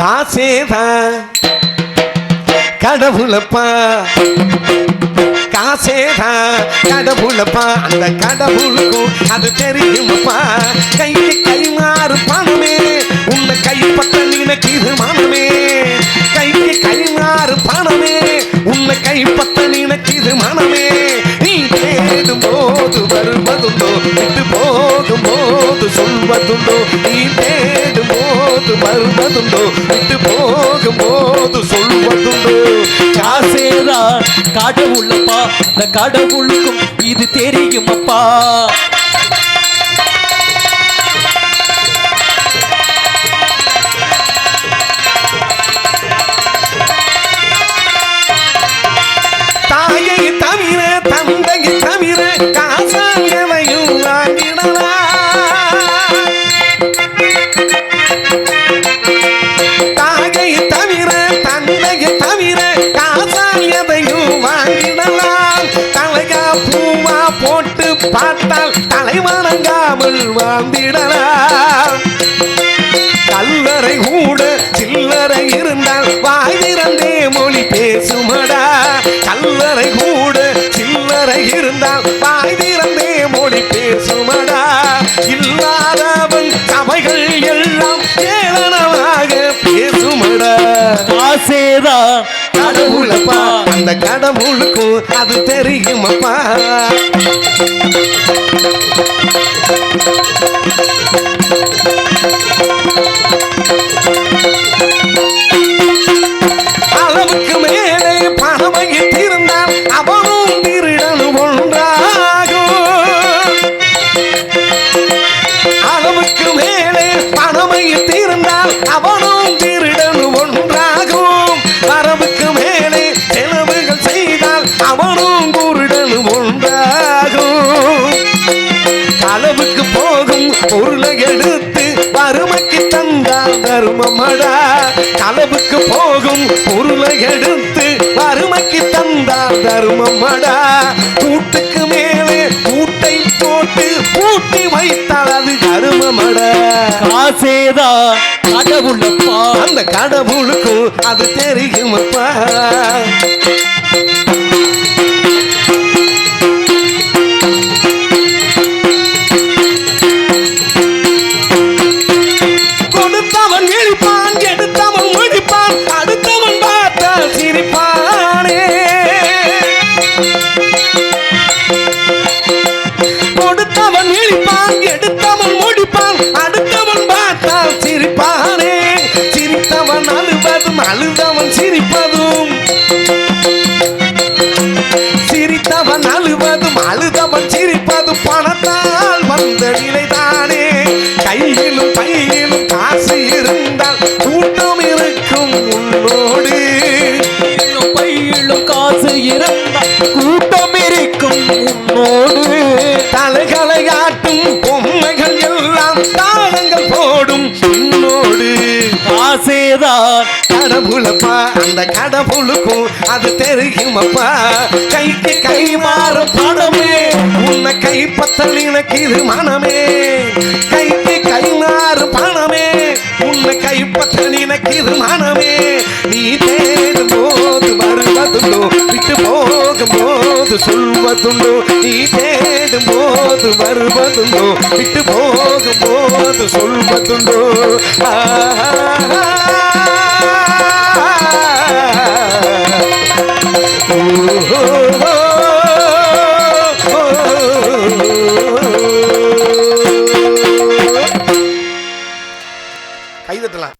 காசேதான் கடவுளப்பா. காசேதான் கடவுளப்பா. அந்த கடவுளுக்கும் அது தெரியுமப்பா. கைக்கு கை மாறு பணமே உன்னை கைப்பற்ற நினைக்கிது மனமே. கைக்கு கை மாறு பணமே உன்னை கைப்பற்ற நினைக்கிது மனமே. நீ தேடும் போது வருவதுண்டோ விட்டு போகும் போது சொல்வதுண்டோ நீ தே பார்த்து வருவதுண்டோ விட்டு போகும் போது சொல்லுவதுண்டோ? காசேதான் கடவுளப்பா இந்த கடவுளுக்கும் இது தெரியுமப்பா. எதையும் வாங்கிடலாம் தலைகா பூவா போட்டு பார்த்தால் தலை வணங்காமல் வாழ்ந்திடலாம். கல்லறை கூட சில்லறை இருந்தால் வாய் மொழி பேசுமடா. கல்லறை கூட சில்லறை இருந்தால் வாய் மொழி பேசுமடா. இல்லாதவன் சபைகள் எல்லாம் ஏ அந்த கடவுளுக்கும் அது தெரியுமப்பா? அளவுக்கு மேலே பணம் வைத்திருந்தால் அவனும் திருடன் ஒன்றாகும். அளவுக்கு மேலே பணம் வைத்திருந்தால் அவன் பொருளை எடுத்து வறுமைக்கு தந்தால் தருமமடா. களவுக்கு போகும் பொருளை எடுத்து வறுமைக்கு தந்தால் தருமமடா. கூட்டுக்கு மேலே கூட்டை போட்டு பூட்டி வைத்தால் அது தருமமடா. காசேதான் கடவுளப்பா. அந்த கடவுளுக்கும் அது தெரியுமப்பா. கொடுத்தவன் இழிப்பான் எடுத்தவன் முடிப்பான் அடுத்தவன் பார்த்தால் சிரிப்பானே. சிரித்தவன் அழுவதும் அழுதவன் சிரிப்பதும். சிரித்தவன் அழுவதும் அழுதவன் சிரிப்பதும் பணத்தால் வந்த நிலைதானே. கையிலும் கையிலும் காசு இருந்தால் கூட்டம் இருக்கும் உள்ளோ தான் கடவுளப்பா அந்த கடவுளுக்கும் அது தெரியுமப்பா. கைக்கு கை மாறும் பணமே உன்னை கைப்பத்தல் எனக்கு இது மனமே. கைக்கு கை மாறும் பணமே உன்னை கைப்பத்தல் எனக்கு இது மனமே. நீ தேடும் போது வருவதுண்டோ விட்டு கேட்கும் போது சொல்வதுண்டோ நீ தேடும் போது வருவதுண்டோ விட்டு போகும் போது சொல்வதுண்டோ கைதட்டலாம்